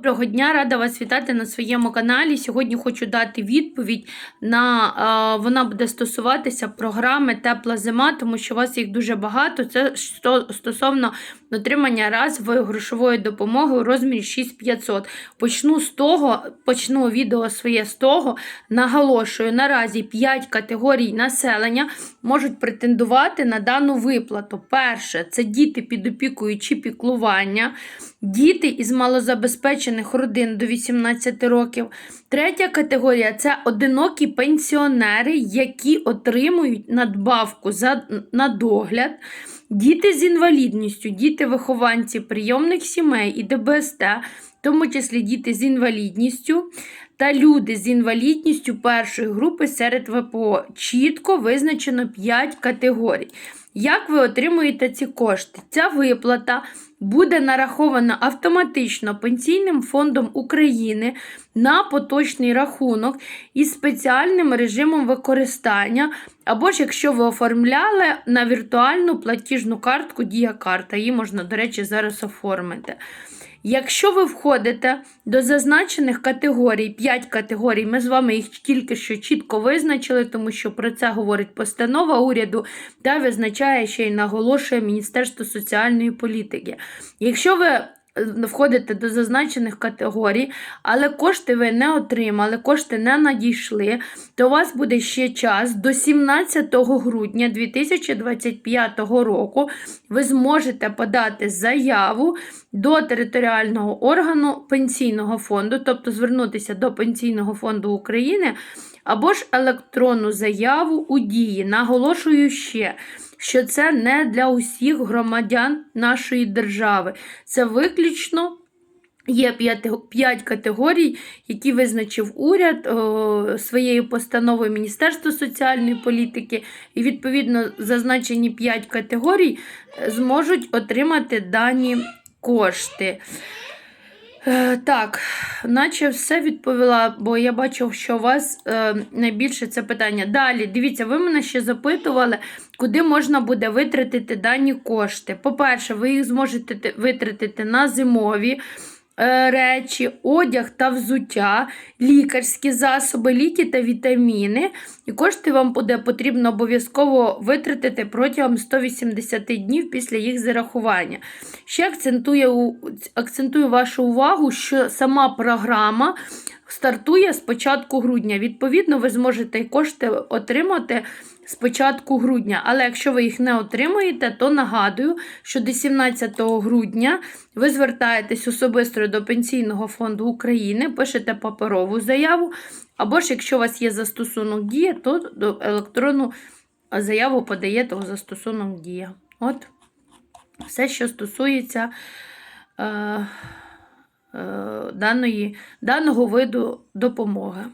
Доброго дня, рада вас вітати на своєму каналі. Сьогодні хочу дати відповідь на е, вона буде стосуватися програми Тепла зима, тому що у вас їх дуже багато. Це сто- стосовно отримання разової грошової допомоги у розмірі 6500. Почну з того, почну відео своє з того. Наголошую, наразі 5 категорій населення можуть претендувати на дану виплату. Перше це діти під опікою чи піклування, діти із малозабезпечених родин до 18 років. Третя категорія це одинокі пенсіонери, які отримують надбавку за, на догляд. Діти з інвалідністю, діти-вихованці прийомних сімей і ДБСТ, в тому числі діти з інвалідністю та люди з інвалідністю першої групи серед ВПО. Чітко визначено 5 категорій. Як ви отримуєте ці кошти? Ця виплата буде нарахована автоматично Пенсійним фондом України на поточний рахунок із спеціальним режимом використання, або ж якщо ви оформляли на віртуальну платіжну картку Дія карта, її можна, до речі, зараз оформити. Якщо ви входите до зазначених категорій, 5 категорій, ми з вами їх тільки що чітко визначили, тому що про це говорить постанова уряду та визначає ще й наголошує Міністерство соціальної політики. Якщо ви входите до зазначених категорій, але кошти ви не отримали, кошти не надійшли, то у вас буде ще час до 17 грудня 2025 року. Ви зможете подати заяву до територіального органу пенсійного фонду, тобто звернутися до Пенсійного фонду України або ж електронну заяву у дії. Наголошую ще. Що це не для усіх громадян нашої держави. Це виключно Є 5 категорій, які визначив уряд о, своєю постановою Міністерства соціальної політики, і відповідно зазначені 5 категорій е, зможуть отримати дані кошти. Е, Так, наче все відповіла, бо я бачив, що у вас е, найбільше це питання. Далі, дивіться, ви мене ще запитували, куди можна буде витратити дані кошти. По-перше, ви їх зможете витратити на зимові речі, одяг та взуття, лікарські засоби, ліки та вітаміни. І кошти вам буде потрібно обов'язково витратити протягом 180 днів після їх зарахування. Ще акцентую, акцентую вашу увагу, що сама програма стартує з початку грудня. Відповідно, ви зможете кошти отримати з початку грудня. Але якщо ви їх не отримуєте, то нагадую, що до 17 грудня ви звертаєтесь особисто до Пенсійного фонду України, пишете паперову заяву, або ж якщо у вас є застосунок дія, то до електронну заяву подаєте у застосунок дія. От все, що стосується е, даної, даного виду допомоги.